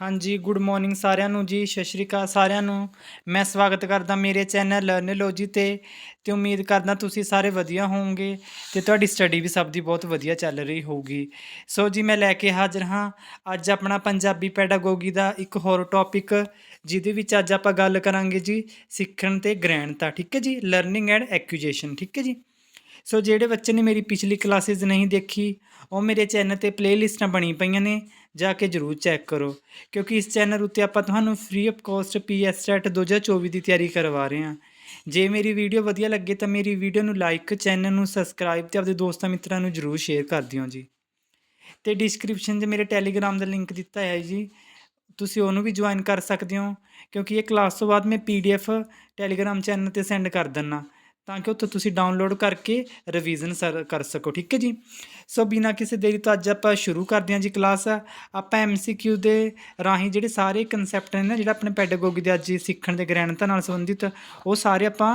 ਹਾਂਜੀ good morning ਸਾਰਿਆਂ ਨੂੰ ਜੀ, ਸਤਿ ਸ਼੍ਰੀ ਅਕਾਲ ਸਾਰਿਆਂ ਨੂੰ। ਮੈਂ ਸਵਾਗਤ ਕਰਦਾ ਮੇਰੇ ਚੈਨਲ ਲਰਨਲੋਜੀ ਤੇ ਤੇ ਉਮੀਦ ਕਰਦਾ ਤੁਸੀਂ ਸਾਰੇ ਵਧੀਆ ਹੋਵੋਗੇ ਤੇ ਤੁਹਾਡੀ ਸਟੱਡੀ ਵੀ ਸਭ ਦੀ ਬਹੁਤ ਵਧੀਆ ਚੱਲ ਰਹੀ ਹੋਊਗੀ। ਸੋ ਜੀ, ਮੈਂ ਲੈ ਕੇ ਹਾਜ਼ਰ ਹਾਂ। ਅੱਜ ਆਪਣਾ ਪੰਜਾਬੀ ਪੈਡਾਗੋਗੀ ਦਾ ਇੱਕ ਹੋਰ ਟੌਪਿਕ ਜਿਹਦੇ ਵਿੱਚ ਅੱਜ ਆਪਾਂ ਗੱਲ ਕਰਾਂਗੇ ਜੀ ਸਿੱਖਣ ਤੇ ਗ੍ਰਹਿਣਤਾ, ਠੀਕ ਹੈ ਜੀ? ਲਰਨਿੰਗ ਐਂਡ ਐਕੂਜੇਸ਼ਨ ਠੀਕ ਹੈ ਜੀ? ਸੋ ਜਿਹੜੇ ਬੱਚੇ ਨੇ ਮੇਰੀ ਪਿਛਲੀ ਕਲਾਸਿਸ ਨਹੀਂ ਦੇਖੀ, ਉਹ ਮੇਰੇ ਚੈਨਲ ਤੇ ਪਲੇਲਿਸਟਾਂ ਬਣੀ ਪਈਆਂ ਨੇ, ਜਾ ਕੇ ਜਰੂਰ ਚੈੱਕ ਕਰੋ। ਕਿਉਂਕਿ ਇਸ ਚੈਨਲ ਉੱਤੇ ਆਪਾਂ ਤੁਹਾਨੂੰ ਫ੍ਰੀ ਆਫ ਕਾਸਟ ਪੀਐਸਟੈਟ 2024 ਦੀ ਤਿਆਰੀ ਕਰਵਾ ਰਹੇ ਹਾਂ। ਜੇ ਮੇਰੀ ਵੀਡੀਓ ਵਧੀਆ ਲੱਗੇ ਤਾਂ ਮੇਰੀ ਵੀਡੀਓ ਨੂੰ ਲਾਈਕ ਚੈਨਲ ਨੂੰ ਸਬਸਕ੍ਰਾਈਬ ਤੇ ਆਪਣੇ ਦੋਸਤਾਂ ਮਿੱਤਰਾਂ ਨੂੰ ਜਰੂਰ ਸ਼ੇਅਰ ਕਰ ਦਿਓ ਜੀ। ਤੇ ਡਿਸਕ੍ਰਿਪਸ਼ਨ 'ਚ ਮੇਰੇ ਟੈਲੀਗ੍ਰਾਮ ਦਾ ਲਿੰਕ ਦਿੱਤਾ ਹੈ ਜੀ। ਤੁਸੀਂ ਉਹਨੂੰ ਵੀ ਜੁਆਇਨ ਕਰ ਸਕਦੇ ਹੋ, ਕਿਉਂਕਿ ਇਹ ਕਲਾਸ ਤੋਂ ਬਾਅਦ ਮੈਂ ਪੀਡੀਐਫ ਟੈਲੀਗ੍ਰਾਮ ਚੈਨਲ ਤੇ ਸੈਂਡ ਕਰ ਦਿੰਨਾ ਤਾਂ ਕਿ ਉੱਥੋਂ ਤੁਸੀਂ ਡਾਊਨਲੋਡ ਕਰਕੇ ਰਿਵੀਜ਼ਨ ਸਰ, ਕਰ ਸਕੋ, ਠੀਕ ਹੈ ਜੀ? ਸੋ ਬਿਨਾਂ ਕਿਸੇ ਦੇਰੀ ਤੋਂ ਅੱਜ ਆਪਾਂ ਸ਼ੁਰੂ ਕਰਦੇ ਹਾਂ ਜੀ ਕਲਾਸ ਆਪਾਂ ਐਮਸੀਕਿਊ ਦੇ ਰਾਹੀਂ ਜਿਹੜੇ ਸਾਰੇ ਕਨਸੈਪਟ ਨੇ ਨਾ, ਜਿਹੜਾ ਆਪਣੇ ਪੈਡਾਗੋਗੀ ਦੇ ਅੱਜ ਸਿੱਖਣ ਦੇ ਗ੍ਰਹਿਣਤਾ ਨਾਲ ਸੰਬੰਧਿਤ, ਉਹ ਸਾਰੇ ਆਪਾਂ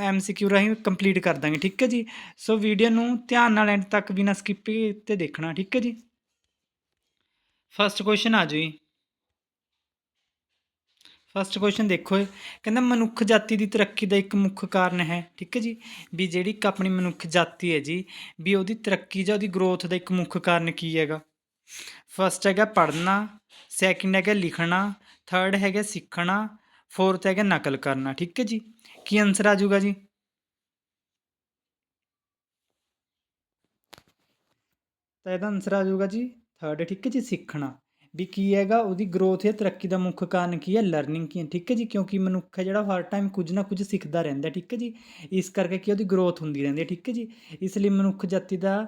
ਐਮਸੀਕਿਊ ਰਾਹੀਂ ਕੰਪਲੀਟ ਕਰ ਦਾਂਗੇ, ਠੀਕ ਹੈ ਜੀ? ਸੋ ਵੀਡੀਓ ਨੂੰ ਧਿਆਨ ਨਾਲ ਐਂਡ ਤੱਕ ਬਿਨਾਂ ਸਕਿਪ ਕੀਤੇ ਦੇਖਣਾ, ਠੀਕ ਹੈ ਜੀ? ਫਸਟ ਕੁਐਸਚਨ ਆ ਜੀ। ਫਸਟ ਕੁਐਸਚਨ ਦੇਖੋ ਕਹਿੰਦਾ ਮਨੁੱਖ ਜਾਤੀ ਦੀ ਤਰੱਕੀ ਦਾ ਇੱਕ ਮੁੱਖ ਕਾਰਨ ਹੈ। ਠੀਕ ਹੈ ਜੀ? ਵੀ ਜਿਹੜੀ ਇੱਕ ਆਪਣੀ ਮਨੁੱਖ ਜਾਤੀ ਹੈ ਜੀ, ਵੀ ਉਹਦੀ ਤਰੱਕੀ ਜਾਂ ਉਹਦੀ ਗਰੋਥ ਦਾ ਇੱਕ ਮੁੱਖ ਕਾਰਨ ਕੀ ਹੈਗਾ? ਫਸਟ ਹੈਗਾ ਪੜ੍ਹਨਾ ਸੈਕਿੰਡ ਹੈਗਾ ਲਿਖਣਾ ਥਰਡ ਹੈਗਾ ਸਿੱਖਣਾ ਫੋਰਥ ਹੈਗਾ ਨਕਲ ਕਰਨਾ। ਠੀਕ ਹੈ ਜੀ? ਕੀ ਆਨਸਰ ਆ ਜਾਊਗਾ ਜੀ? ਤਾਂ ਇਹਦਾ ਆਨਸਰ ਆ ਜਾਊਗਾ ਜੀ ਥਰਡ ਠੀਕ ਹੈ ਜੀ? ਸਿੱਖਣਾ। ਵੀ ਕੀ ਹੈਗਾ, ਉਹਦੀ ਗਰੋਥ ਜਾਂ ਤਰੱਕੀ ਦਾ ਮੁੱਖ ਕਾਰਨ ਕੀ ਹੈ? ਲਰਨਿੰਗ ਕੀ ਹੈ? ਠੀਕ ਹੈ ਜੀ? ਕਿਉਂਕਿ ਮਨੁੱਖ ਹੈ ਜਿਹੜਾ ਹਰ ਟਾਈਮ ਕੁਝ ਨਾ ਕੁਝ ਸਿੱਖਦਾ ਰਹਿੰਦਾ, ਠੀਕ ਹੈ ਜੀ? ਇਸ ਕਰਕੇ ਕੀ ਉਹਦੀ ਗਰੋਥ ਹੁੰਦੀ ਰਹਿੰਦੀ ਹੈ, ਠੀਕ ਹੈ ਜੀ? ਇਸ ਲਈ ਮਨੁੱਖ ਜਾਤੀ ਦਾ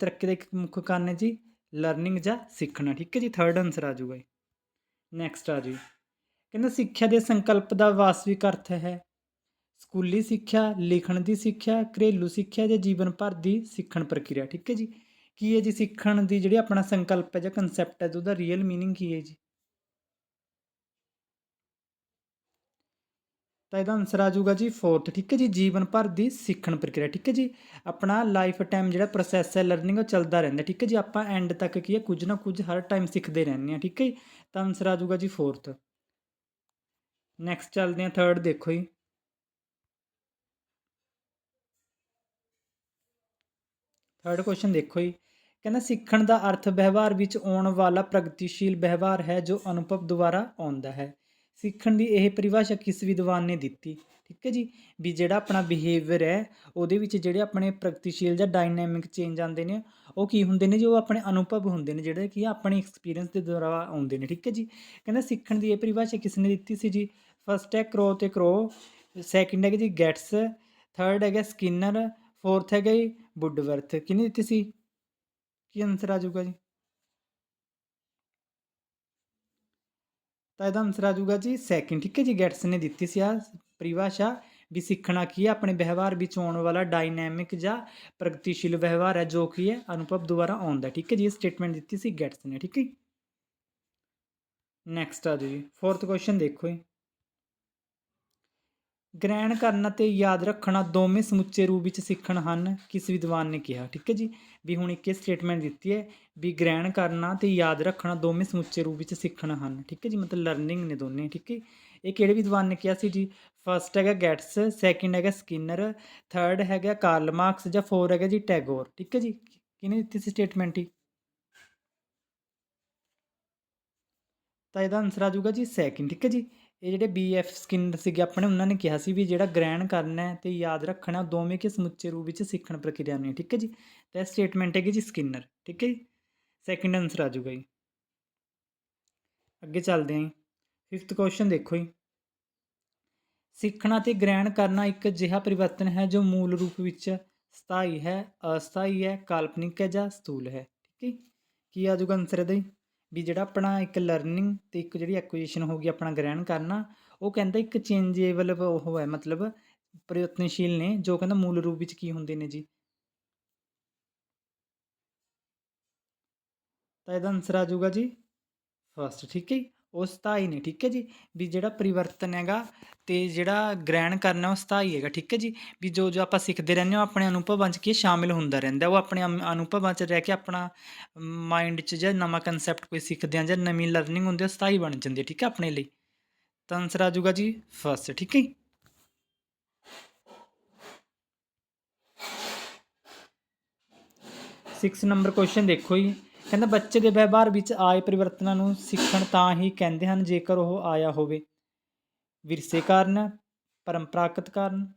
ਤਰੱਕੀ ਦਾ ਇੱਕ ਮੁੱਖ ਕਾਰਨ ਹੈ ਜੀ ਲਰਨਿੰਗ ਜਾਂ ਸਿੱਖਣਾ, ਠੀਕ ਹੈ ਜੀ? ਥਰਡ ਆਨਸਰ ਆ ਜਾਊਗਾ ਜੀ। ਨੈਕਸਟ ਆ ਜੀ ਕਹਿੰਦਾ, ਸਿੱਖਿਆ ਦੇ ਸੰਕਲਪ ਦਾ ਵਾਸਵਿਕ ਅਰਥ ਹੈ ਸਕੂਲੀ ਸਿੱਖਿਆ, ਲਿਖਣ ਦੀ ਸਿੱਖਿਆ, ਘਰੇਲੂ ਸਿੱਖਿਆ ਜਾਂ ਜੀਵਨ ਭਰ ਦੀ ਸਿੱਖਣ ਪ੍ਰਕਿਰਿਆ, ਠੀਕ ਹੈ ਜੀ? ਕੀ ਹੈ ਜੀ ਸਿੱਖਣ ਦੀ ਜਿਹੜੀ ਆਪਣਾ ਸੰਕਲਪ ਹੈ ਜਾਂ ਕਨਸੈਪਟ ਹੈ ਉਹਦਾ ਰੀਅਲ ਮੀਨਿੰਗ ਕੀ ਹੈ ਜੀ? ਤਾਂ ਇਹਦਾ ਆਨਸਰ ਆ ਜਾਊਗਾ ਜੀ ਫੋਰਥ ਠੀਕ ਹੈ ਜੀ, ਜੀਵਨ ਭਰ ਦੀ ਸਿੱਖਣ ਪ੍ਰਕਿਰਿਆ, ਠੀਕ ਹੈ ਜੀ। ਆਪਣਾ ਲਾਈਫ ਟਾਈਮ ਜਿਹੜਾ ਪ੍ਰੋਸੈਸ ਹੈ ਲਰਨਿੰਗ ਉਹ ਚੱਲਦਾ ਰਹਿੰਦਾ, ਠੀਕ ਹੈ ਜੀ। ਆਪਾਂ ਐਂਡ ਤੱਕ ਕੀ ਹੈ, ਕੁਝ ਨਾ ਕੁਝ ਹਰ ਟਾਈਮ ਸਿੱਖਦੇ ਰਹਿੰਦੇ ਹਾਂ, ਠੀਕ ਹੈ ਜੀ। ਤਾਂ ਆਨਸਰ ਆ ਜਾਊਗਾ ਜੀ ਫੋਰਥ ਨੈਕਸਟ ਚੱਲਦੇ ਹਾਂ ਥਰਡ ਦੇਖੋ ਜੀ। ਥਰਡ ਕੁਐਸਚਨ ਦੇਖੋ ਜੀ। ਕਹਿੰਦਾ ਸਿੱਖਣ ਦਾ ਅਰਥ ਵਿਵਹਾਰ ਵਿੱਚ ਆਉਣ ਵਾਲਾ ਪ੍ਰਗਤੀਸ਼ੀਲ ਵਿਵਹਾਰ ਹੈ ਜੋ ਅਨੁਭਵ ਦੁਆਰਾ ਆਉਂਦਾ ਹੈ। ਸਿੱਖਣ ਦੀ ਇਹ ਪਰਿਭਾਸ਼ਾ ਕਿਸ ਵਿਦਵਾਨ ਨੇ ਦਿੱਤੀ? ਠੀਕ ਹੈ ਜੀ। ਵੀ ਜਿਹੜਾ ਆਪਣਾ ਬਿਹੇਵੀਅਰ ਹੈ, ਉਹਦੇ ਵਿੱਚ ਜਿਹੜੇ ਆਪਣੇ ਪ੍ਰਗਤੀਸ਼ੀਲ ਜਾਂ ਡਾਇਨਾਮਿਕ ਚੇਂਜ ਆਉਂਦੇ ਨੇ, ਉਹ ਕੀ ਹੁੰਦੇ ਨੇ? ਜੋ ਆਪਣੇ ਅਨੁਭਵ ਹੁੰਦੇ ਨੇ, ਜਿਹੜੇ ਕਿ ਆਪਣੇ ਐਕਸਪੀਰੀਅੰਸ ਦੇ ਦੁਆਰਾ ਆਉਂਦੇ ਨੇ। ਠੀਕ ਹੈ ਜੀ। ਕਹਿੰਦਾ ਸਿੱਖਣ ਦੀ ਇਹ ਪਰਿਭਾਸ਼ਾ ਕਿਸ ਨੇ ਦਿੱਤੀ ਸੀ ਜੀ? ਫਸਟ ਹੈ ਕਰੋ ਤੇ ਕਰੋ। ਸੈਕਿੰਡ ਹੈਗਾ ਜੀ ਗੈਟਸ ਥਰਡ ਹੈਗਾ ਸਕਿਨਰ। ਫੋਰਥ ਹੈਗਾ ਜੀ ਵੁੱਡਵਰਥ ਕਿਹਨੇ ਦਿੱਤੀ ਸੀ? ਕੀ ਆਨਸਰ ਆ ਜਾਊਗਾ ਜੀ? ਤਾਂ ਇਹਦਾ ਆਨਸਰ ਆ ਜਾਊਗਾ ਜੀ ਸੈਕਿੰਡ ਠੀਕ ਹੈ ਜੀ ਗੈਟਸ ਨੇ ਦਿੱਤੀ ਸੀ ਆ ਪਰਿਭਾਸ਼ਾ ਵੀ ਸਿੱਖਣਾ ਕੀ ਹੈ, ਆਪਣੇ ਵਿਵਹਾਰ ਵਿੱਚ ਆਉਣ ਵਾਲਾ ਡਾਇਨਾਮਿਕ ਜਾਂ ਪ੍ਰਗਤੀਸ਼ੀਲ ਵਿਵਹਾਰ ਹੈ ਜੋ ਕੀ ਹੈ, ਅਨੁਭਵ ਦੁਆਰਾ ਆਉਂਦਾ ਠੀਕ ਹੈ ਜੀ, ਇਹ ਸਟੇਟਮੈਂਟ ਦਿੱਤੀ ਸੀ ਗੈਟਸ ਨੇ। ਠੀਕ ਹੈ ਨੈਕਸਟ ਆ ਜਾਓ ਜੀ। ਫੋਰਥ ਕੁਐਸਚਨ ਦੇਖੋ ਜੀ। ਗ੍ਰਹਿਣ ਕਰਨਾ ਤੇ ਯਾਦ ਰੱਖਣਾ ਦੋਵੇਂ ਸਮੁੱਚੇ ਰੂਪ ਵਿੱਚ ਸਿੱਖਣ ਹਨ, ਕਿਸ ਵਿਦਵਾਨ ਨੇ ਕਿਹਾ। ਠੀਕ ਹੈ ਜੀ? ਵੀ ਹੁਣ ਇੱਕ ਇਹ ਸਟੇਟਮੈਂਟ ਦਿੱਤੀ ਹੈ ਵੀ ਗ੍ਰਹਿਣ ਕਰਨਾ ਤੇ ਯਾਦ ਰੱਖਣਾ ਦੋਵੇਂ ਸਮੁੱਚੇ ਰੂਪ ਵਿੱਚ ਸਿੱਖਣ ਹਨ। ਠੀਕ ਹੈ ਜੀ? ਮਤਲਬ ਲਰਨਿੰਗ ਨੇ ਦੋਨੇ। ਠੀਕ ਹੈ? ਇਹ ਕਿਹੜੇ ਵਿਦਵਾਨ ਨੇ ਕਿਹਾ ਸੀ ਜੀ? ਫਰਸਟ ਹੈਗਾ ਗੈਟਸ ਸੈਕਿੰਡ ਹੈਗਾ ਸਕਿਨਰ ਥਰਡ ਹੈਗਾ ਕਾਰਲ ਮਾਰਕਸ ਜਾਂ ਫੋਰ ਹੈਗਾ ਜੀ ਟੈਗੋਰ ਠੀਕ ਹੈ ਜੀ? ਕਿਹਨੇ ਦਿੱਤੀ ਸੀ ਸਟੇਟਮੈਂਟ ਹੀ ਤਾਂ ਇਹਦਾ ਆਨਸਰ ਆ ਜਾਊਗਾ ਜੀ ਸੈਕਿੰਡ ਠੀਕ ਹੈ ਜੀ? ਇਹ ਜਿਹੜੇ ਬੀਐਫ ਸਕਿਨਰ ਸੀਗੇ, ਆਪਣੇ ਉਹਨਾਂ ਨੇ ਕਿਹਾ ਸੀ ਵੀ ਜਿਹੜਾ ਗ੍ਰਹਿਣ ਕਰਨਾ ਹੈ ਤੇ ਯਾਦ ਰੱਖਣਾ ਦੋਵੇਂ ਕਿ ਸਮੁੱਚੇ ਰੂਪ ਵਿੱਚ ਸਿੱਖਣ ਪ੍ਰਕਿਰਿਆ ਨੇ, ਠੀਕ ਹੈ ਜੀ? ਤਾਂ ਇਹ ਸਟੇਟਮੈਂਟ ਹੈਗੀ ਜੀ ਸਕਿਨਰ ਠੀਕ ਹੈ ਜੀ? ਸੈਕਿੰਡ ਆਨਸਰ ਆ ਜਾਊਗਾ ਜੀ। ਅੱਗੇ ਚੱਲਦੇ ਹਾਂ ਜੀ। ਫਿਫਥ ਕੁਐਸਚਨ ਦੇਖੋ ਜੀ। ਸਿੱਖਣਾ ਤੇ ਗ੍ਰਹਿਣ ਕਰਨਾ ਇੱਕ ਅਜਿਹਾ ਪਰਿਵਰਤਨ ਹੈ ਜੋ ਮੂਲ ਰੂਪ ਵਿੱਚ ਸਥਾਈ ਹੈ, ਅਸਥਾਈ ਹੈ, ਕਾਲਪਨਿਕ ਹੈ ਜਾਂ ਸਥੂਲ ਹੈ, ਠੀਕ ਹੈ ਕੀ ਆ ਜਾਊਗਾ ਆਨਸਰ ਇਹਦਾ ਜੀ? ਵੀ ਜਿਹੜਾ ਆਪਣਾ ਇੱਕ ਲਰਨਿੰਗ ਤੇ ਇੱਕ ਜਿਹੜੀ ਐਕੁਜੀਸ਼ਨ ਹੋ ਗਈ ਆਪਣਾ ਗ੍ਰਹਿਣ ਕਰਨਾ, ਉਹ ਕਹਿੰਦਾ ਇੱਕ ਚੇਂਜੇਬਲ ਉਹ ਹੈ, ਮਤਲਬ ਪ੍ਰਯਤਨਸ਼ੀਲ ਨੇ, ਜੋ ਕਹਿੰਦਾ ਮੂਲ ਰੂਪ ਵਿੱਚ ਕੀ ਹੁੰਦੇ ਨੇ ਜੀ? ਤਾਂ ਇਹਦਾ ਆਨਸਰ ਆ ਜਾਊਗਾ ਜੀ। ਫਸਟ ਠੀਕ ਹੈ ਜੀ? ਉਹ ਸਥਾਈ ਨੇ, ਠੀਕ ਹੈ ਜੀ? ਵੀ ਜਿਹੜਾ ਪਰਿਵਰਤਨ ਹੈਗਾ ਤੇ ਜਿਹੜਾ ਗ੍ਰਹਿਣ ਕਰਨਾ ਉਹ ਸਥਾਈ ਹੈਗਾ, ਠੀਕ ਹੈ ਜੀ? ਵੀ ਜੋ ਜੋ ਆਪਾਂ ਸਿੱਖਦੇ ਰਹਿੰਦੇ ਹਾਂ, ਉਹ ਆਪਣੇ ਅਨੁਭਵਾਂ 'ਚ ਕੀ ਸ਼ਾਮਿਲ ਹੁੰਦਾ ਰਹਿੰਦਾ। ਉਹ ਆਪਣੇ ਅਮ- ਅਨੁਭਵਾਂ 'ਚ ਰਹਿ ਕੇ ਆਪਣਾ ਮਾਈਂਡ 'ਚ ਜਾਂ ਨਵਾਂ ਕਨਸੈਪਟ ਕੋਈ ਸਿੱਖਦੇ ਹਾਂ ਜਾਂ ਨਵੀਂ ਲਰਨਿੰਗ ਹੁੰਦੀ ਹੈ, ਉਹ ਸਥਾਈ ਬਣ ਜਾਂਦੀ ਹੈ, ਠੀਕ ਹੈ ਆਪਣੇ ਲਈ? ਤਾਂ ਆਨਸਰ ਆ ਜਾਊਗਾ ਜੀ ਫਸਟ ਠੀਕ ਹੈ ਜੀ। ਸਿਕਸ ਨੰਬਰ ਕੁਐਸਚਨ ਦੇਖੋ ਜੀ। ਕਹਿੰਦਾ, ਬੱਚੇ ਦੇ ਵਿਵਹਾਰ ਵਿੱਚ ਆਏ ਪਰਿਵਰਤਨਾਂ ਨੂੰ ਸਿੱਖਣ ਤਾਂ ਹੀ ਕਹਿੰਦੇ ਹਨ, ਜੇਕਰ ਉਹ ਆਇਆ ਹੋਵੇ। ਵਿਰਸੇ ਕਾਰਨ, ਪਰੰਪਰਾਗਤ ਕਾਰਨ,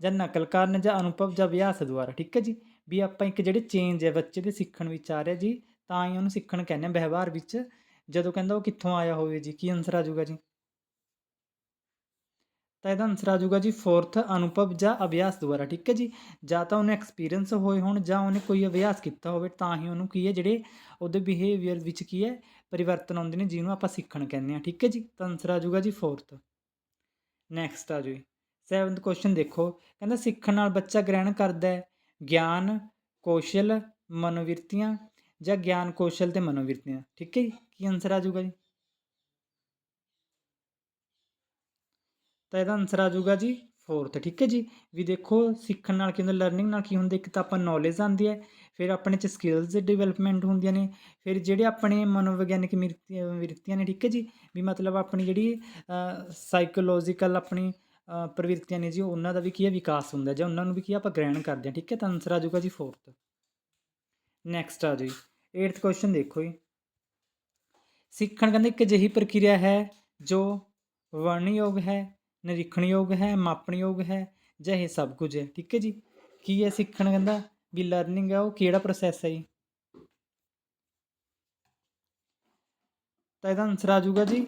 ਜਾਂ ਨਕਲ ਕਾਰਨ, ਜਾਂ ਅਨੁਭਵ, ਜਾਂ ਅਭਿਆਸ ਦੁਆਰਾ। ਠੀਕ ਹੈ ਜੀ? ਵੀ ਆਪਾਂ ਇੱਕ ਜਿਹੜੇ ਚੇਂਜ ਹੈ ਬੱਚੇ ਦੇ ਸਿੱਖਣ ਵਿੱਚ ਆ ਰਿਹਾ ਜੀ, ਤਾਂ ਹੀ ਉਹਨੂੰ ਸਿੱਖਣ ਕਹਿੰਦੇ ਆ ਵਿਵਹਾਰ ਵਿੱਚ। ਜਦੋਂ ਕਹਿੰਦਾ ਉਹ ਕਿੱਥੋਂ ਆਇਆ ਹੋਵੇ ਜੀ? ਕੀ ਆਨਸਰ ਆ ਜਾਊਗਾ ਜੀ? ਤਾਂ ਇਹਦਾ ਆਨਸਰ ਆ ਜਾਊਗਾ ਜੀ ਫੋਰਥ ਅਨੁਭਵ ਜਾਂ ਅਭਿਆਸ ਦੁਆਰਾ, ਠੀਕ ਹੈ ਜੀ? ਜਾਂ ਤਾਂ ਉਹਨੇ ਐਕਸਪੀਰੀਅੰਸ ਹੋਏ ਹੋਣ ਜਾਂ ਉਹਨੇ ਕੋਈ ਅਭਿਆਸ ਕੀਤਾ ਹੋਵੇ, ਤਾਂ ਹੀ ਉਹਨੂੰ ਕੀ ਹੈ ਜਿਹੜੇ ਉਹਦੇ ਬਿਹੇਵੀਅਰ ਵਿੱਚ ਕੀ ਹੈ ਪਰਿਵਰਤਨ ਆਉਂਦੇ ਨੇ, ਜਿਹਨੂੰ ਆਪਾਂ ਸਿੱਖਣ ਕਹਿੰਦੇ ਆ ਠੀਕ ਹੈ ਜੀ? ਤਾਂ ਆਨਸਰ ਆ ਜਾਊਗਾ ਜੀ ਫੋਰਥ ਨੈਕਸਟ ਆ ਜੀ। ਸੈਵਨਥ ਕੁਐਸਚਨ ਦੇਖੋ, ਕਹਿੰਦਾ ਸਿੱਖਣ ਨਾਲ ਬੱਚਾ ਗ੍ਰਹਿਣ ਕਰਦਾ ਹੈ, ਗਿਆਨ, ਕੌਸ਼ਲ, ਮਨੋਵਿਰਤੀਆਂ ਜਾਂ ਗਿਆਨ, ਕੌਸ਼ਲ ਤੇ ਮਨੋਵਿਰਤੀਆਂ, ਠੀਕ ਹੈ ਜੀ? ਕੀ ਆਨਸਰ ਆ ਜਾਊਗਾ ਜੀ? ਤਾਂ ਇਹਦਾ ਆਨਸਰ ਆ ਜਾਊਗਾ ਜੀ ਫੋਰਥ ਠੀਕ ਹੈ ਜੀ? ਵੀ ਦੇਖੋ ਸਿੱਖਣ ਨਾਲ ਕੀ ਹੁੰਦਾ ਲਰਨਿੰਗ ਨਾਲ ਕੀ ਹੁੰਦਾ, ਇੱਕ ਤਾਂ ਆਪਾਂ ਨੌਲੇਜ ਆਉਂਦੀ ਹੈ, ਫਿਰ ਆਪਣੇ ਚ ਸਕਿੱਲਸ ਡਿਵੈਲਪਮੈਂਟ ਹੁੰਦੀਆਂ ਨੇ, ਫਿਰ ਜਿਹੜੇ ਆਪਣੇ ਮਨੋਵਿਗਿਆਨਿਕ ਮਿਰਤੀ- ਵਿਰਤੀਆਂ ਨੇ, ਠੀਕ ਹੈ ਜੀ? ਵੀ ਮਤਲਬ ਆਪਣੀ ਜਿਹੜੀ ਸਾਈਕੋਲੋਜੀਕਲ ਆਪਣੀ ਪ੍ਰਵਿਰਤੀਆਂ ਨੇ ਜੀ, ਉਹਨਾਂ ਦਾ ਵੀ ਕੀ ਹੈ, ਵਿਕਾਸ ਹੁੰਦਾ, ਜਾਂ ਉਹਨਾਂ ਨੂੰ ਵੀ ਕੀ ਆਪਾਂ ਗ੍ਰਹਿਣ ਕਰਦੇ ਹਾਂ, ਠੀਕ ਹੈ? ਤਾਂ ਆਨਸਰ ਆ ਜਾਊਗਾ ਜੀ ਫੋਰਥ ਨੈਕਸਟ ਆ ਜੀ 8th ਕੁਐਸਚਨ ਦੇਖੋ ਜੀ। ਸਿੱਖਣ ਕਹਿੰਦੇ ਇੱਕ ਅਜਿਹੀ ਪ੍ਰਕਿਰਿਆ ਹੈ ਜੋ ਵਰਣਯੋਗ ਹੈ ਨਿਰੀਖਣਯੋਗ ਹੈ, ਮਾਪਣਯੋਗ ਹੈ, ਜਾਂ ਇਹ ਸਭ ਕੁਝ ਹੈ? ਠੀਕ ਹੈ ਜੀ। ਕੀ ਹੈ ਸਿੱਖਣ ਕਹਿੰਦਾ ਵੀ ਲਰਨਿੰਗ ਹੈ ਉਹ ਕਿਹੜਾ ਪ੍ਰੋਸੈਸ ਹੈ ਜੀ? ਤਾਂ ਇਹਦਾ ਆਨਸਰ ਆ ਜਾਊਗਾ ਜੀ,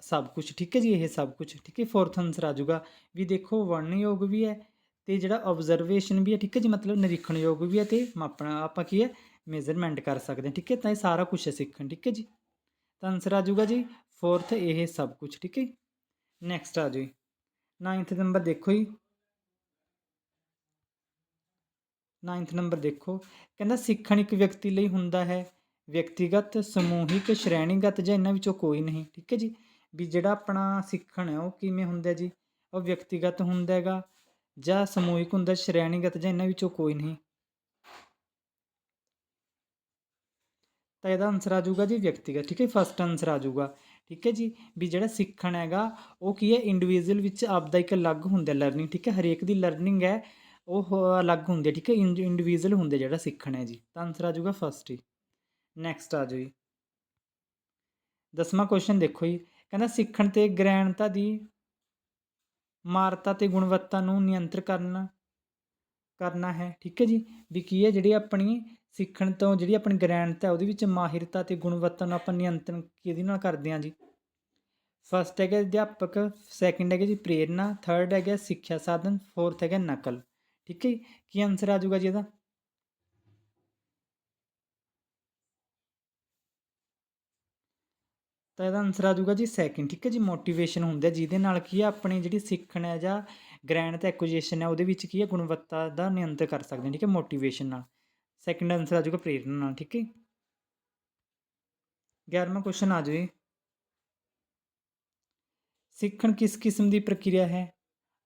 ਸਭ ਕੁਝ। ਠੀਕ ਹੈ ਜੀ, ਇਹ ਸਭ ਕੁਝ। ਠੀਕ ਹੈ ਫੋਰਥ ਆਨਸਰ ਆ ਜਾਊਗਾ ਵੀ ਦੇਖੋ ਵਰਣਨਯੋਗ ਵੀ ਹੈ ਤੇ ਜਿਹੜਾ ਆਬਜ਼ਰਵੇਸ਼ਨ ਵੀ ਹੈ, ਠੀਕ ਹੈ ਜੀ, ਮਤਲਬ ਨਿਰੀਖਣਯੋਗ ਵੀ ਹੈ ਤੇ ਮਾਪਣਾ, ਆਪਾਂ ਕੀ ਹੈ ਮੇਜ਼ਰਮੈਂਟ ਕਰ ਸਕਦੇ ਹਾਂ। ਠੀਕ ਹੈ, ਤਾਂ ਇਹ ਸਾਰਾ ਕੁਝ ਹੈ ਸਿੱਖਣ। ਠੀਕ ਹੈ ਜੀ। ਤਾਂ ਆਨਸਰ ਆ ਜਾਊਗਾ ਜੀ ਫੋਰਥ ਇਹ ਸਭ ਕੁਝ। ਠੀਕ ਹੈ ਨੈਕਸਟ ਆ ਜੀ। 9th ਨੰਬਰ ਦੇਖੋ ਜੀ। 9th ਨੰਬਰ ਦੇਖੋ। ਕਹਿੰਦਾ ਸਿੱਖਣ ਇੱਕ ਵਿਅਕਤੀ ਲਈ ਹੁੰਦਾ ਹੈ। ਵਿਅਕਤੀਗਤ, ਸਮੂਹਿਕ, ਸ਼੍ਰੇਣੀਗਤ ਜਾਂ ਇਹਨਾਂ ਵਿੱਚੋਂ ਕੋਈ ਨਹੀਂ, ਠੀਕ ਹੈ ਜੀ? ਵੀ ਜਿਹੜਾ ਆਪਣਾ ਸਿੱਖਣ ਹੈ, ਉਹ ਕਿਵੇਂ ਹੁੰਦਾ ਜੀ? ਉਹ ਵਿਅਕਤੀਗਤ ਹੁੰਦਾ ਹੈਗਾ ਜਾਂ ਸਮੂਹਿਕ ਹੁੰਦਾ, ਸ਼੍ਰੇਣੀਗਤ ਜਾਂ ਇਹਨਾਂ ਵਿੱਚੋਂ ਕੋਈ ਨਹੀਂ। ਤਾਂ ਇਹਦਾ ਆਨਸਰ ਆ ਜਾਊਗਾ ਜੀ ਵਿਅਕਤੀਗਤ, ਠੀਕ ਹੈ ਫਸਟ ਆਨਸਰ ਆ ਜਾਊਗਾ। ਠੀਕ ਹੈ ਜੀ? ਵੀ ਜਿਹੜਾ ਸਿੱਖਣ ਹੈਗਾ, ਉਹ ਕੀ ਹੈ? ਇੰਡੀਵਿਜੂਅਲ ਵਿੱਚ ਆਪਦਾ ਇੱਕ ਅਲੱਗ ਹੁੰਦਾ ਲਰਨਿੰਗ ਠੀਕ ਹੈ? ਹਰੇਕ ਦੀ ਲਰਨਿੰਗ ਹੈ, ਉਹ ਅਲੱਗ ਹੁੰਦੀ ਹੈ ਠੀਕ ਹੈ? ਇੰਡੀਵਿਜੂਅਲ ਹੁੰਦੇ ਜਿਹੜਾ ਸਿੱਖਣ ਹੈ ਜੀ। ਤਾਂ ਆਨਸਰ ਆ ਜਾਊਗਾ ਫਸਟ ਹੀ। ਨੈਕਸਟ ਆ ਜਾਓ ਜੀ। ਦਸਵਾਂ ਕੁਐਸਚਨ ਦੇਖੋ ਜੀ। ਕਹਿੰਦਾ ਸਿੱਖਣ ਤੇ ਗ੍ਰਹਿਣਤਾ ਦੀ ਮਾਰਤਾ ਤੇ ਗੁਣਵੱਤਾ ਨੂੰ ਨਿਯੰਤਰ ਕਰਨਾ ਕਰਨਾ ਹੈ, ਠੀਕ ਹੈ ਜੀ? ਵੀ ਕੀ ਹੈ? ਜਿਹੜੀ ਆਪਣੀ ਸਿੱਖਣ ਤੋਂ ਜਿਹੜੀ ਆਪਣੀ ਗ੍ਰਹਿਣਤਾ ਉਹਦੇ ਵਿੱਚ ਮਾਹਿਰਤਾ ਤੇ ਗੁਣਵੱਤਾ ਨੂੰ ਆਪਾਂ ਨਿਯੰਤਰਣ ਕਿਹਦੇ ਨਾਲ ਕਰਦੇ ਹਾਂ ਜੀ? ਫਸਟ ਹੈਗਾ ਅਧਿਆਪਕ ਸੈਕਿੰਡ ਹੈਗਾ ਜੀ ਪ੍ਰੇਰਨਾ ਥਰਡ ਹੈਗਾ ਸਿੱਖਿਆ ਸਾਧਨ ਫੋਰਥ ਹੈਗਾ ਨਕਲ। ਠੀਕ ਹੈ ਜੀ? ਕੀ ਆਨਸਰ ਆ ਜਾਊਗਾ ਜੀ ਇਹਦਾ? ਤਾਂ ਇਹਦਾ ਆਨਸਰ ਆ ਜਾਊਗਾ ਜੀ ਸੈਕਿੰਡ ਠੀਕ ਹੈ ਜੀ? ਮੋਟੀਵੇਸ਼ਨ ਹੁੰਦਾ ਜਿਹਦੇ ਨਾਲ ਕੀ ਹੈ, ਆਪਣੀ ਜਿਹੜੀ ਸਿੱਖਣ ਹੈ ਜਾਂ ਗ੍ਰਹਿਣ ਤੇ ਐਕੁਜੀਸ਼ਨ ਹੈ, ਉਹਦੇ ਵਿੱਚ ਕੀ ਹੈ, ਗੁਣਵੱਤਾ ਦਾ ਨਿਯੰਤਰਣ ਕਰ ਸਕਦੇ ਹਾਂ। ਠੀਕ ਹੈ? ਮੋਟੀਵੇਸ਼ਨ ਨਾਲ। ਸੈਕਿੰਡ ਆਨਸਰ ਆ ਜਾਊਗਾ ਪ੍ਰੇਰਨਾ ਨਾਲ, ਠੀਕ ਹੈ 11ਵਾਂ ਕੁਐਸਚਨ ਆ ਜਾਓ ਜੀ। ਸਿੱਖਣ ਕਿਸ ਕਿਸਮ ਦੀ ਪ੍ਰਕਿਰਿਆ ਹੈ?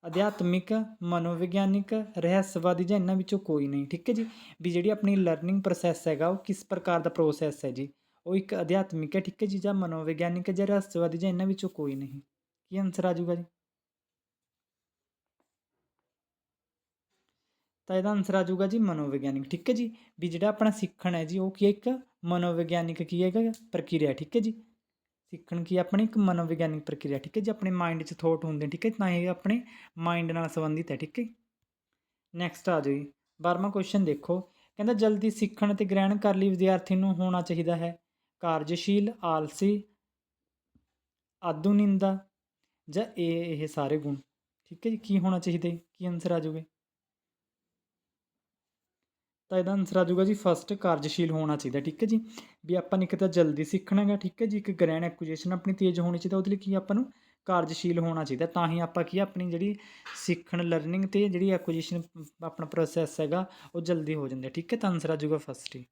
ਅਧਿਆਤਮਿਕ, ਮਨੋਵਿਗਿਆਨਿਕ, ਰਹੱਸਵਾਦੀ ਜਾਂ ਇਹਨਾਂ ਵਿੱਚੋਂ ਕੋਈ ਨਹੀਂ, ਠੀਕ ਹੈ ਜੀ? ਵੀ ਜਿਹੜੀ ਆਪਣੀ ਲਰਨਿੰਗ ਪ੍ਰੋਸੈਸ ਹੈਗਾ, ਉਹ ਕਿਸ ਪ੍ਰਕਾਰ ਦਾ ਪ੍ਰੋਸੈਸ ਹੈ ਜੀ? ਉਹ ਇੱਕ ਅਧਿਆਤਮਿਕ ਹੈ, ਠੀਕ ਹੈ ਜੀ? ਜਾਂ ਮਨੋਵਿਗਿਆਨਿਕ ਹੈ ਜਾਂ ਰਹੱਸਵਾਦੀ ਜਾਂ ਇਹਨਾਂ ਵਿੱਚੋਂ ਕੋਈ ਨਹੀਂ। ਕੀ ਆਨਸਰ ਆ ਜਾਊਗਾ ਜੀ? ਤਾਂ ਇਹਦਾ ਆਨਸਰ ਆ ਜਾਊਗਾ ਜੀ ਮਨੋਵਿਗਿਆਨਿਕ ਠੀਕ ਹੈ ਜੀ? ਵੀ ਜਿਹੜਾ ਆਪਣਾ ਸਿੱਖਣ ਹੈ ਜੀ ਉਹ ਕੀ ਹੈ ਇੱਕ ਮਨੋਵਿਗਿਆਨਿਕ ਕੀ ਹੈਗਾ ਪ੍ਰਕਿਰਿਆ ਠੀਕ ਹੈ ਜੀ? ਸਿੱਖਣ ਕੀ ਹੈ ਆਪਣੀ? ਇੱਕ ਮਨੋਵਿਗਿਆਨਿਕ ਪ੍ਰਕਿਰਿਆ ਠੀਕ ਹੈ ਜੀ? ਆਪਣੇ ਮਾਈਂਡ 'ਚ ਥੋਟ ਹੁੰਦੇ ਨੇ, ਠੀਕ ਹੈ ਤਾਂ ਇਹ ਆਪਣੇ ਮਾਈਂਡ ਨਾਲ ਸੰਬੰਧਿਤ ਹੈ ਠੀਕ ਹੈ ਨੈਕਸਟ ਆ ਜਾਓ ਜੀ 12ਵਾਂ ਕੁਐਸਚਨ ਦੇਖੋ। ਕਹਿੰਦਾ ਜਲਦੀ ਸਿੱਖਣ ਅਤੇ ਗ੍ਰਹਿਣ ਕਰ ਲਈ ਵਿਦਿਆਰਥੀ ਨੂੰ ਹੋਣਾ ਚਾਹੀਦਾ ਹੈ। ਕਾਰਜਸ਼ੀਲ ਆਲਸੀ ਆਧੁਨਿੰਦਾ ਜਾਂ ਇਹ ਇਹ ਸਾਰੇ ਗੁਣ ਠੀਕ ਹੈ ਜੀ? ਕੀ ਹੋਣਾ ਚਾਹੀਦਾ ਕੀ ਆਨਸਰ ਆ ਜਾਊਗਾ? ਤਾਂ ਇਹਦਾ ਆਨਸਰ ਆ ਜਾਊਗਾ ਜੀ ਫਸਟ ਕਾਰਜਸ਼ੀਲ ਹੋਣਾ ਚਾਹੀਦਾ, ਠੀਕ ਹੈ ਜੀ? ਵੀ ਆਪਾਂ ਨੇ ਇੱਕ ਤਾਂ ਜਲਦੀ ਸਿੱਖਣਾ ਹੈਗਾ ਠੀਕ ਹੈ ਜੀ? ਇੱਕ ਗ੍ਰਹਿਣ ਐਕੁਜੀਸ਼ਨ ਆਪਣੀ ਤੇਜ਼ ਹੋਣੀ ਚਾਹੀਦਾ, ਉਹਦੇ ਲਈ ਕੀ ਆਪਾਂ ਨੂੰ ਕਾਰਜਸ਼ੀਲ ਹੋਣਾ ਚਾਹੀਦਾ, ਤਾਂ ਹੀ ਆਪਾਂ ਕੀ ਆਪਣੀ ਜਿਹੜੀ ਸਿੱਖਣ ਲਰਨਿੰਗ ਤੇ ਜਿਹੜੀ ਐਕੁਜੀਸ਼ਨ ਆਪਣਾ ਪ੍ਰੋਸੈਸ ਹੈਗਾ, ਉਹ ਜਲਦੀ ਹੋ ਜਾਂਦਾ, ਠੀਕ ਹੈ? ਤਾਂ ਆਨਸਰ ਆ ਜਾਊਗਾ ਫਸਟ ਹੀ।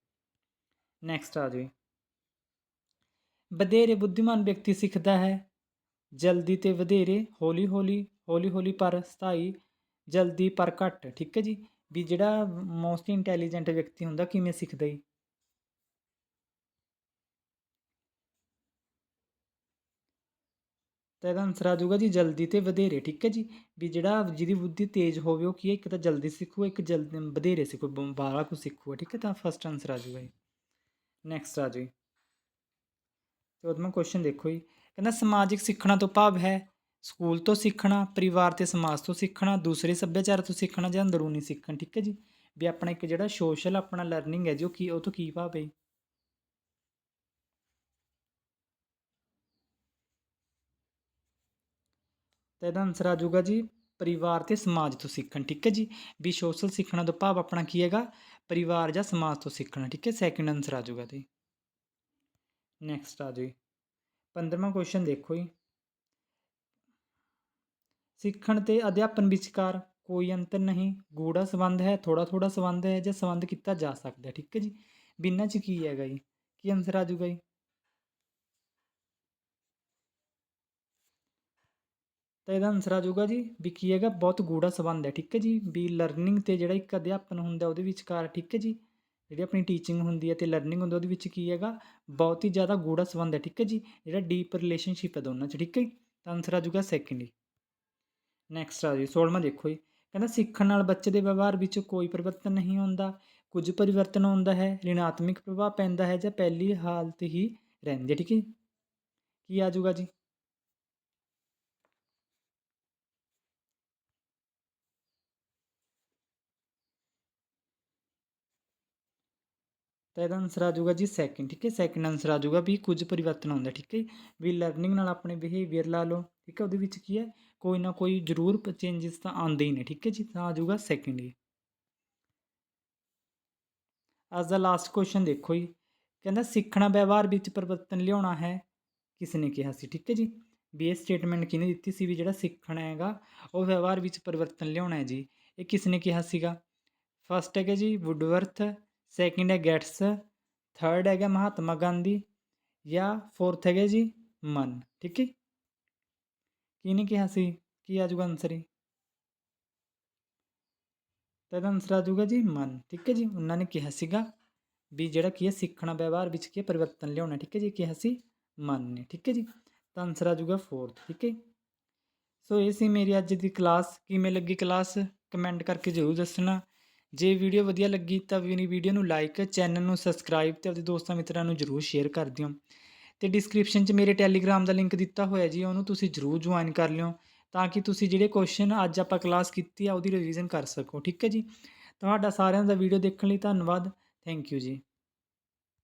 ਨੈਕਸਟ ਆ ਜਾਓ ਵਧੇਰੇ ਬੁੱਧੀਮਾਨ ਵਿਅਕਤੀ ਸਿੱਖਦਾ ਹੈ, ਜਲਦੀ ਤੇ ਵਧੇਰੇ ਹੌਲੀ ਹੌਲੀ ਹੌਲੀ ਹੌਲੀ ਪਰ ਸਥਾਈ, ਜਲਦੀ ਪਰ ਘੱਟ, ਠੀਕ ਹੈ ਜੀ? ਵੀ ਜਿਹੜਾ ਮੋਸਟ ਇੰਟੈਲੀਜੈਂਟ ਵਿਅਕਤੀ ਹੁੰਦਾ, ਕਿਵੇਂ ਸਿੱਖਦਾ ਜੀ? ਤਾਂ ਇਹਦਾ ਆਨਸਰ ਆ ਜਾਊਗਾ ਜੀ ਜਲਦੀ ਤੇ ਵਧੇਰੇ, ਠੀਕ ਹੈ ਜੀ? ਵੀ ਜਿਹੜਾ ਜਿਹਦੀ ਬੁੱਧੀ ਤੇਜ਼ ਹੋਵੇ, ਉਹ ਕੀ ਹੈ? ਇੱਕ ਤਾਂ ਜਲਦੀ ਸਿੱਖੂ, ਇੱਕ ਜਲਦੀ ਵਧੇਰੇ ਸਿੱਖੂ, ਬ- ਬਾਹਲਾ ਸਿੱਖੂ, ਠੀਕ ਹੈ? ਤਾਂ ਫਸਟ ਆਨਸਰ ਆ ਜਾਊਗਾ ਜੀ। ਨੈਕਸਟ ਆ ਜੀ। ਚੌਦਵਾਂ ਕੁਐਸਚਨ ਦੇਖੋ ਜੀ। ਕਹਿੰਦਾ ਸਮਾਜਿਕ ਸਿੱਖਣਾ ਤੋਂ ਭਾਵ ਹੈ। ਸਕੂਲ ਤੋਂ ਸਿੱਖਣਾ, ਪਰਿਵਾਰ ਤੇ ਸਮਾਜ ਤੋਂ ਸਿੱਖਣਾ, ਦੂਸਰੇ ਸੱਭਿਆਚਾਰ ਤੋਂ ਸਿੱਖਣਾ ਜਾਂ ਅੰਦਰੂਨੀ ਸਿੱਖਣ, ਠੀਕ ਹੈ ਜੀ? ਵੀ ਆਪਣਾ ਇੱਕ ਜਿਹੜਾ ਸੋਸ਼ਲ ਆਪਣਾ ਲਰਨਿੰਗ ਹੈ ਜੀ, ਉਹ ਕੀ, ਉਹ ਤੋਂ ਕੀ ਭਾਵ ਹੈ? ਜੀ? ਤਾਂ ਇਹਦਾ ਆਨਸਰ ਆ ਜਾਊਗਾ ਜੀ, ਪਰਿਵਾਰ ਤੇ ਸਮਾਜ ਤੋਂ ਸਿੱਖਣ, ਠੀਕ ਹੈ ਜੀ? ਵੀ ਸੋਸ਼ਲ ਸਿੱਖਣਾ ਤੋਂ ਭਾਵ ਆਪਣਾ ਕੀ ਹੈਗਾ? ਪਰਿਵਾਰ ਜਾਂ ਸਮਾਜ ਤੋਂ ਸਿੱਖਣਾ, ਠੀਕ ਹੈ? ਸੈਕਿੰਡ ਆਨਸਰ ਆ ਜਾਊਗਾ ਜੀ ਨੈਕਸਟ ਆ ਜੀ। 15ਵਾਂ ਕੁਐਸਚਨ ਦੇਖੋ ਜੀ। ਸਿੱਖਣ ਤੇ ਅਧਿਆਪਨ ਵਿਚਕਾਰ ਕੋਈ ਅੰਤਰ ਨਹੀਂ। ਗੂੜਾ ਸੰਬੰਧ ਹੈ ਥੋੜਾ ਥੋੜਾ ਸੰਬੰਧ ਹੈ, ਜਾਂ ਸੰਬੰਧ ਕੀਤਾ ਜਾ ਸਕਦਾ ਠੀਕ ਹੈ ਜੀ? ਵੀ ਇਹਨਾਂ 'ਚ ਕੀ ਹੈਗਾ ਜੀ? ਕੀ ਆਨਸਰ ਆ ਜਾਊਗਾ ਜੀ? ਤਾਂ ਇਹਦਾ ਆਨਸਰ ਆ ਜਾਊਗਾ ਜੀ ਵੀ ਕੀ ਹੈਗਾ, ਬਹੁਤ ਗੂੜਾ ਸੰਬੰਧ ਹੈ। ਠੀਕ ਹੈ ਜੀ? ਵੀ ਲਰਨਿੰਗ ਤੇ ਜਿਹੜਾ ਇੱਕ ਅਧਿਆਪਨ ਹੁੰਦਾ ਉਹਦੇ ਵਿਚਕਾਰ, ਠੀਕ ਹੈ ਜੀ? ਜਿਹੜੀ ਆਪਣੀ ਟੀਚਿੰਗ ਹੁੰਦੀ ਹੈ ਤੇ ਲਰਨਿੰਗ ਹੁੰਦਾ ਉਹਦੇ ਵਿੱਚ ਕੀ ਹੈਗਾ, ਬਹੁਤ ਹੀ ਜ਼ਿਆਦਾ ਗੂੜਾ ਸੰਬੰਧ ਹੈ। ਠੀਕ ਹੈ ਜੀ? ਜਿਹੜਾ ਡੀਪ ਰਿਲੇਸ਼ਨਸ਼ਿਪ ਹੈ ਦੋਨਾਂ 'ਚ। ਠੀਕ ਹੈ ਜੀ? ਤਾਂ ਆਨਸਰ ਆ ਜਾਊਗਾ ਸੈਕਿੰਡ ਨੈਕਸਟ ਆ ਜੀ 16ਵਾਂ ਦੇਖੋ ਜੀ। ਕਹਿੰਦਾ ਸਿੱਖਣ ਨਾਲ ਬੱਚੇ ਦੇ ਵਿਵਹਾਰ ਵਿੱਚ ਕੋਈ ਪਰਿਵਰਤਨ ਨਹੀਂ ਹੁੰਦਾ। ਕੁਝ ਪਰਿਵਰਤਨ ਹੁੰਦਾ ਹੈ, ਰਿਣਾਤਮਕ ਪ੍ਰਭਾਵ ਪੈਂਦਾ ਹੈ ਜਾਂ ਪਹਿਲੀ ਹਾਲਤ ਹੀ ਰਹਿੰਦੀ ਹੈ, ਠੀਕ ਹੈ ਕੀ ਆ ਜਾਊਗਾ ਜੀ? ਤਾਂ ਇਹਦਾ ਆਨਸਰ ਆ ਜਾਊਗਾ ਜੀ ਸੈਕਿੰਡ ਠੀਕ ਹੈ। ਸੈਕਿੰਡ ਆਨਸਰ ਆ ਜਾਊਗਾ ਵੀ ਕੁਝ ਪਰਿਵਰਤਨ ਹੁੰਦਾ, ਠੀਕ ਹੈ ਵੀ ਲਰਨਿੰਗ ਨਾਲ ਆਪਣੇ ਬਿਹੇਵੀਅਰ ਲਾ ਲਓ, ਠੀਕ ਹੈ। ਉਹਦੇ ਵਿੱਚ ਕੀ ਹੈ? ਕੋਈ ਨਾ ਕੋਈ ਜ਼ਰੂਰ ਚੇਂਜਸ ਤਾਂ ਆਉਂਦੇ ਹੀ ਨੇ, ਠੀਕ ਹੈ ਜੀ? ਤਾਂ ਆ ਜਾਊਗਾ ਸੈਕਿੰਡ ਹੀ ਅੱਜ ਦਾ ਲਾਸਟ ਕੁਐਸਚਨ ਦੇਖੋ ਜੀ। ਕਹਿੰਦਾ ਸਿੱਖਣਾ ਵਿਵਹਾਰ ਵਿੱਚ ਪਰਿਵਰਤਨ ਲਿਆਉਣਾ ਹੈ ਕਿਸ ਨੇ ਕਿਹਾ ਸੀ, ਠੀਕ ਹੈ ਜੀ? ਵੀ ਇਹ ਸਟੇਟਮੈਂਟ ਕਿਹਨੇ ਦਿੱਤੀ ਸੀ ਵੀ ਜਿਹੜਾ ਸਿੱਖਣਾ ਹੈਗਾ, ਉਹ ਵਿਵਹਾਰ ਵਿੱਚ ਪਰਿਵਰਤਨ ਲਿਆਉਣਾ ਹੈ ਜੀ। ਇਹ ਕਿਸ ਨੇ ਕਿਹਾ ਸੀਗਾ? ਫਸਟ ਹੈਗਾ ਜੀ ਵੁੱਡਵਰਥ ਸੈਕਿੰਡ ਹੈ ਗੈਟਸ ਥਰਡ ਹੈਗਾ ਮਹਾਤਮਾ ਗਾਂਧੀ, ਜਾਂ ਫੋਰਥ ਹੈਗਾ ਜੀ ਮਨ ਠੀਕ ਹੈ ਕਿਹਨੇ ਕਿਹਾ ਸੀ? ਕੀ ਆ ਜਾਊਗਾ ਆਨਸਰ ਹੀ? ਤਾਂ ਇਹਦਾ ਆਨਸਰ ਆ ਜਾਊਗਾ ਜੀ ਮਨ, ਠੀਕ ਹੈ ਜੀ? ਉਹਨਾਂ ਨੇ ਕਿਹਾ ਸੀਗਾ ਵੀ ਜਿਹੜਾ ਕੀ ਹੈ ਸਿੱਖਣਾ ਵਿਵਹਾਰ ਵਿੱਚ ਕੀ ਹੈ ਪਰਿਵਰਤਨ ਲਿਆਉਣਾ, ਠੀਕ ਹੈ ਜੀ? ਕਿਹਾ ਸੀ ਮਨ ਨੇ, ਠੀਕ ਹੈ ਜੀ? ਤਾਂ ਆਨਸਰ ਆ ਜਾਊਗਾ ਫੋਰਥ ਠੀਕ ਹੈ ਸੋ ਇਹ ਸੀ ਮੇਰੀ ਅੱਜ ਦੀ ਕਲਾਸ ਕਿਵੇਂ ਲੱਗੀ ਕਲਾਸ ਕਮੈਂਟ ਕਰਕੇ ਜ਼ਰੂਰ ਦੱਸਣਾ। ਜੇ ਵੀਡੀਓ ਵਧੀਆ ਲੱਗੀ ਤਾਂ ਮੇਰੀ ਵੀਡੀਓ ਨੂੰ ਲਾਈਕ ਚੈਨਲ ਨੂੰ ਸਬਸਕ੍ਰਾਈਬ ਤੇ ਆਪਣੇ ਦੋਸਤਾਂ ਮਿੱਤਰਾਂ ਨੂੰ ਜਰੂਰ ਸ਼ੇਅਰ ਕਰ ਦਿਓ। ਅਤੇ ਡਿਸਕ੍ਰਿਪਸ਼ਨ 'ਚ ਮੇਰੇ ਟੈਲੀਗ੍ਰਾਮ ਦਾ ਲਿੰਕ ਦਿੱਤਾ ਹੋਇਆ ਜੀ, ਉਹਨੂੰ ਤੁਸੀਂ ਜਰੂਰ ਜੁਆਇਨ ਕਰ ਲਿਓ ਤਾਂ ਕਿ ਤੁਸੀਂ ਜਿਹੜੇ ਕੁਐਸਚਨ ਅੱਜ ਆਪਾਂ ਕਲਾਸ ਕੀਤੀ ਆ, ਉਹਦੀ ਰਿਵੀਜ਼ਨ ਕਰ ਸਕੋ, ਠੀਕ ਹੈ ਜੀ? ਤੁਹਾਡਾ ਸਾਰਿਆਂ ਦਾ ਵੀਡੀਓ ਦੇਖਣ ਲਈ ਧੰਨਵਾਦ ਥੈਂਕ ਯੂ ਜੀ।